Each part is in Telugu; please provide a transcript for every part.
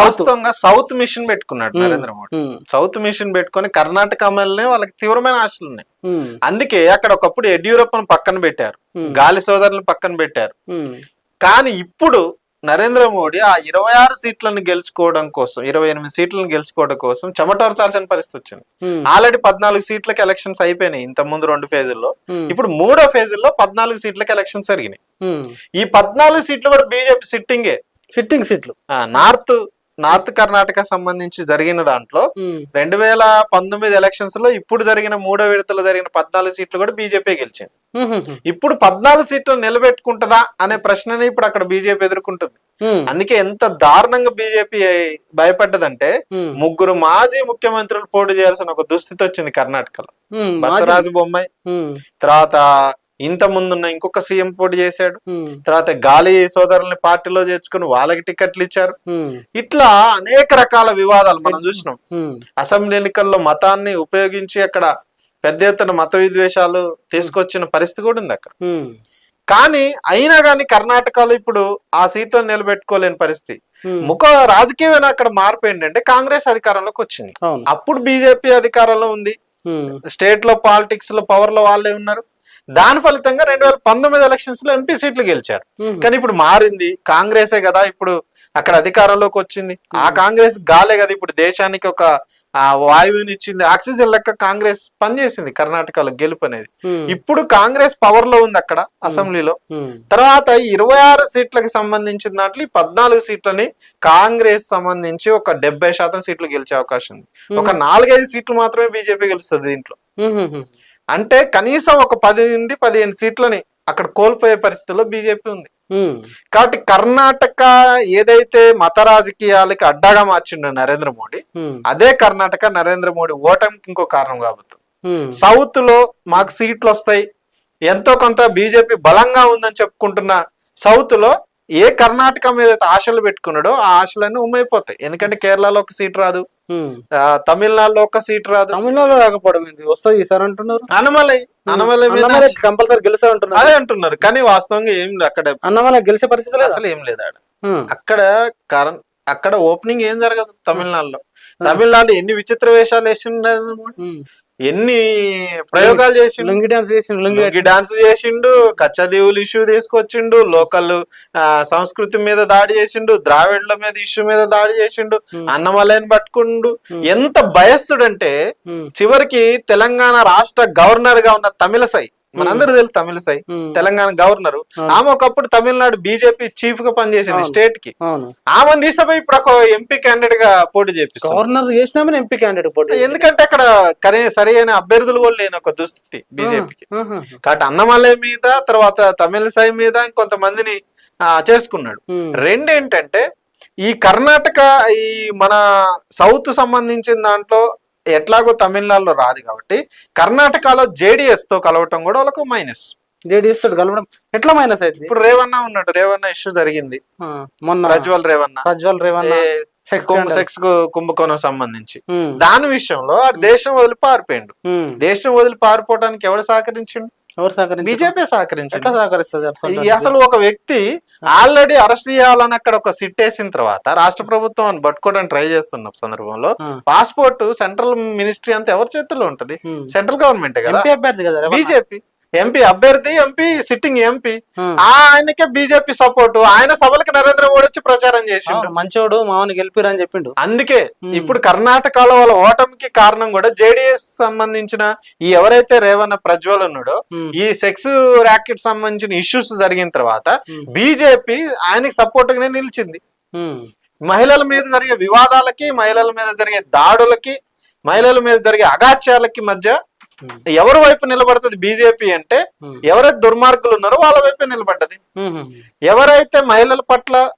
వాస్తవంగా సౌత్ మిషన్ పెట్టుకున్నాడు నరేంద్ర మోడీ. సౌత్ మిషన్ పెట్టుకొని కర్ణాటక అమలునే వాళ్ళకి తీవ్రమైన ఆశలు ఉన్నాయి. ఉమ్, అందుకే అక్కడ ఒకప్పుడు యడ్యూరప్పను పక్కన పెట్టారు. ఉమ్, గాలి సోదరులను పక్కన పెట్టారు. కానీ ఇప్పుడు నరేంద్ర మోడీ ఆ ఇరవై ఆరు సీట్లను గెలుచుకోవడం కోసం ఇరవై ఎనిమిది సీట్లను గెలుచుకోవడం కోసం చెమటోర్చాల్సిన పరిస్థితి వచ్చింది. ఆల్రెడీ పద్నాలుగు సీట్లకి ఎలక్షన్స్ అయిపోయినాయి ఇంత ముందు రెండు ఫేజుల్లో. ఇప్పుడు మూడో ఫేజుల్లో పద్నాలుగు సీట్లకి ఎలక్షన్స్ జరిగినాయి. ఈ పద్నాలుగు సీట్లు కూడా బీజేపీ సిట్టింగే సిట్టింగ్ సీట్లు. నార్త్ నార్త్ కర్ణాటక సంబంధించి జరిగిన దాంట్లో రెండు వేల పంతొమ్మిది ఎలక్షన్స్లో ఇప్పుడు జరిగిన మూడో విడతలో జరిగిన పద్నాలుగు సీట్లు కూడా బీజేపీ గెలిచింది. ఇప్పుడు పద్నాలుగు సీట్లు నిలబెట్టుకుంటుందా అనే ప్రశ్నని ఇప్పుడు అక్కడ బీజేపీ ఎదుర్కొంటుంది. అందుకే ఎంత దారుణంగా బీజేపీ భయపడ్డదంటే ముగ్గురు మాజీ ముఖ్యమంత్రులు పోటీ చేయాల్సిన ఒక దుస్థితి వచ్చింది కర్ణాటకలో. ఉమ్, బసవరాజు బొమ్మాయి తర్వాత ఇంత ముందున్న ఇంకొక సీఎం పోటీ చేశాడు. తర్వాత గాలి సోదరుల్ని పార్టీలో చేర్చుకుని వాళ్ళకి టికెట్లు ఇచ్చారు. ఇట్లా అనేక రకాల వివాదాలు మనం చూసినాం. అసెంబ్లీ ఎన్నికల్లో మతాన్ని ఉపయోగించి అక్కడ పెద్ద ఎత్తున మత విద్వేషాలు తీసుకొచ్చిన పరిస్థితి కూడా ఉంది అక్కడ. కానీ అయినా కానీ కర్ణాటకలో ఇప్పుడు ఆ సీట్లను నిలబెట్టుకోలేని పరిస్థితి. ముఖ రాజకీయమైన అక్కడ మార్పు ఏంటంటే కాంగ్రెస్ అధికారంలోకి వచ్చింది. అప్పుడు బీజేపీ అధికారంలో ఉంది. స్టేట్లో పాలిటిక్స్లో పవర్లో వాళ్ళే ఉన్నారు. దాని ఫలితంగా రెండు వేల పంతొమ్మిది ఎలక్షన్స్లో ఎంపీ సీట్లు గెలిచారు. కానీ ఇప్పుడు మారింది. కాంగ్రెసే కదా ఇప్పుడు అక్కడ అధికారంలోకి వచ్చింది. ఆ కాంగ్రెస్ గాలే కదా ఇప్పుడు దేశానికి ఒక ఆ, వాయువుని ఇచ్చింది. ఆక్సిజన్ లెక్క కాంగ్రెస్ పనిచేసింది కర్ణాటకలో గెలుపు అనేది. ఇప్పుడు కాంగ్రెస్ పవర్లో ఉంది అక్కడ అసెంబ్లీలో. తర్వాత ఇరవై ఆరు సీట్లకు సంబంధించిన దాంట్లో ఈ పద్నాలుగు సీట్లని కాంగ్రెస్ సంబంధించి ఒక డెబ్బై శాతం సీట్లు గెలిచే అవకాశం ఉంది. ఒక నాలుగైదు సీట్లు మాత్రమే బీజేపీ గెలుస్తుంది దీంట్లో. అంటే కనీసం ఒక పది నుండి పదిహేను సీట్లని అక్కడ కోల్పోయే పరిస్థితిలో బీజేపీ ఉంది. కాబట్టి కర్ణాటక ఏదైతే మత రాజకీయాలకి అడ్డాగా మార్చిండో నరేంద్ర మోడీ అదే కర్ణాటక నరేంద్ర మోడీ ఓటమికి ఇంకో కారణం కాబోతుంది ఉమ్, సౌత్లో మాకు సీట్లు వస్తాయి ఎంతో కొంత బీజేపీ బలంగా ఉందని చెప్పుకుంటున్న సౌత్లో ఏ కర్ణాటక మీద ఆశలు పెట్టుకున్నాడో ఆ ఆశలన్నీ ఉమ్మైపోతాయి ఎందుకంటే కేరళలో ఒక సీట్ రాదు. తమిళనాడులో ఒక సీట్ రాదు. తమిళనాడులో రాకపోవడం ఏంది? వస్తుంది ఈసారి అంటున్నారు. అనమలై అనమలై మీద అన్నమలై కంపల్సరీ గెలిచా అంటున్నారు. అదే అంటున్నారు కానీ వాస్తవంగా ఏం లేదు అక్కడ అన్నమలై గెలిచే పరిస్థితి లేదు? అసలు ఏం లేదు ఆడ. అక్కడ కరణ్ అక్కడ ఓపెనింగ్ ఏం జరగదు తమిళనాడులో. తమిళనాడు ఎన్ని విచిత్ర వేషాలు వేసిండు ఎన్ని ప్రయోగాలు చేసిండు లుంగి డాన్స్ చేసి లుంగి డాన్స్ చేసిండు కచ్చదేవులు ఇష్యూ తీసుకొచ్చిండు లోకల్ సంస్కృతి మీద దాడి చేసిండు ద్రావిడ్ల మీద ఇష్యూ మీద దాడి చేసిండు. అన్నమలైని పట్టుకుండు. ఎంత భయస్తుడంటే ఉమ్, చివరికి తెలంగాణ రాష్ట్ర గవర్నర్గా ఉన్న తమిళసై మనందరూ తెలుసు తమిళసై ఉమ్, తెలంగాణ గవర్నర్. ఆమె ఒకప్పుడు తమిళనాడు బీజేపీ చీఫ్గా పనిచేసింది. స్టేట్కి. ఆమె తీసుకుపోయి ఇప్పుడు ఒక ఎంపీ క్యాండిడేట్గా పోటీ చేపిస్తుంది. గవర్నర్ చేసినామని ఎంపీ క్యాండిడేట్ పోటీ ఎందుకంటే అక్కడ కరే సరైన అభ్యర్థులు కూడా లేని ఒక దుస్థితి బీజేపీకి. కాబట్టి అన్నమలై మీద తర్వాత తమిళసై మీద ఇంకొంతమందిని చేసుకున్నాడు. ఉమ్, రెండు ఏంటంటే ఈ కర్ణాటక ఈ మన సౌత్ సంబంధించిన దాంట్లో ఎట్లాగో తమిళనాడులో రాదు కాబట్టి కర్ణాటకలో జేడిఎస్తో కలవటం కూడా వాళ్ళకు మైనస్. జేడీఎస్ తోటి కలవడం ఎట్లా మైనస్ అయితే? ఇప్పుడు రేవన్న ఉన్నాడు రేవన్న ఇష్యూ జరిగింది. మొన్న ప్రజ్వల్ రేవన్న. ప్రజ్వల్ రేవన్న సెక్స్ కుంభకోణం సంబంధించి. దాని విషయంలో దేశం వదిలి పారిపోయిండు. దేశం వదిలి పారిపోవడానికి ఎవడు సహకరించిండు? ఎవరు బీజేపీ సహకరించింది. ఎట్లా సహకరిస్తుంది? అసలు ఒక వ్యక్తి ఆల్రెడీ అరెస్ట్ చేయాలని అక్కడ ఒక సిట్ వేసిన తర్వాత రాష్ట్ర ప్రభుత్వం అని పట్టుకోవడానికి ట్రై చేస్తున్న సందర్భంలో. పాస్పోర్ట్ సెంట్రల్ మినిస్ట్రీ అంతా ఎవరి చేతుల్లో ఉంటది. సెంట్రల్ గవర్నమెంట్ కదా? బీజేపీ. ఎంపీ అభ్యర్థి ఎంపీ సిట్టింగ్ ఎంపీ. ఆయనకే బీజేపీ సపోర్ట్ ఆయన సభలకు నరేంద్ర మోడీ వచ్చి ప్రచారం చేసిండు. మంచోడు మామని గెలిపిరు అని చెప్పిండు. అందుకే. ఇప్పుడు కర్ణాటకలో వాళ్ళ ఓటమికి కారణం కూడా జేడిఎస్ సంబంధించిన ఈ ఎవరైతే రేవన్న ప్రజ్వల్ ఉన్నాడో ఈ సెక్స్ ర్యాకెట్ సంబంధించిన ఇష్యూస్ జరిగిన తర్వాత. బీజేపీ ఆయనకి సపోర్ట్ గానే నిలిచింది. మహిళల మీద జరిగే వివాదాలకి మహిళల మీద జరిగే దాడులకి మహిళల మీద జరిగే అగాత్యాలకి మధ్య ఎవరి వైపు నిలబడుతుంది బీజేపీ అంటే ఎవరైతే దుర్మార్గులు ఉన్నారో వాళ్ళ వైపే నిలబడ్డది. ఎవరైతే మహిళల పట్ల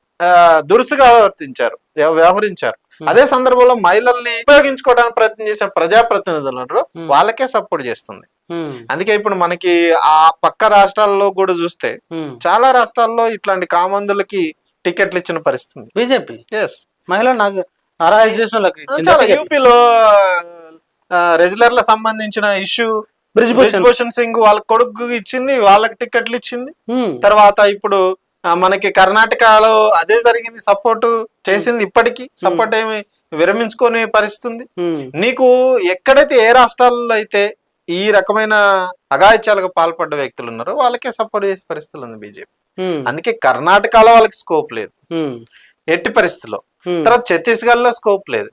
దురుసుగా ఎవ- వ్యవహరించారు. అదే సందర్భంలో మహిళల్ని ఉపయోగించుకోవడానికి ప్రయత్నం చేసిన ప్రజాప్రతినిధులు ఉన్నారో. వాళ్ళకే సపోర్ట్ చేస్తుంది. అందుకే ఇప్పుడు మనకి ఆ పక్క రాష్ట్రాల్లో కూడా చూస్తే. చాలా రాష్ట్రాల్లో ఇట్లాంటి కామందులకి టికెట్లు ఇచ్చిన పరిస్థితి బీజేపీ? ఎస్ మహిళ నాకు. యూపీలో రెగ్యులర్ల సంబంధించిన ఇష్యూ బ్రిజ్భూషణ్. సింగ్ వాళ్ళ కొడుకు ఇచ్చింది వాళ్ళకి టికెట్లు ఇచ్చింది. తర్వాత ఇప్పుడు మనకి కర్ణాటకలో అదే జరిగింది సపోర్ట్ చేసింది ఇప్పటికీ. సపోర్ట్ ఏమి విరమించుకునే పరిస్థితి ఉంది నీకు ఎక్కడైతే ఏ రాష్ట్రాల్లో అయితే ఈ రకమైన అఘాయిత్యాలకు పాల్పడ్డ వ్యక్తులు ఉన్నారో వాళ్ళకే సపోర్ట్ చేసే పరిస్థితులు ఉంది బీజేపీ. అందుకే కర్ణాటకలో వాళ్ళకి స్కోప్ లేదు. ఎట్టి పరిస్థితుల్లో. తర్వాత ఛత్తీస్గఢ్లో స్కోప్ లేదు.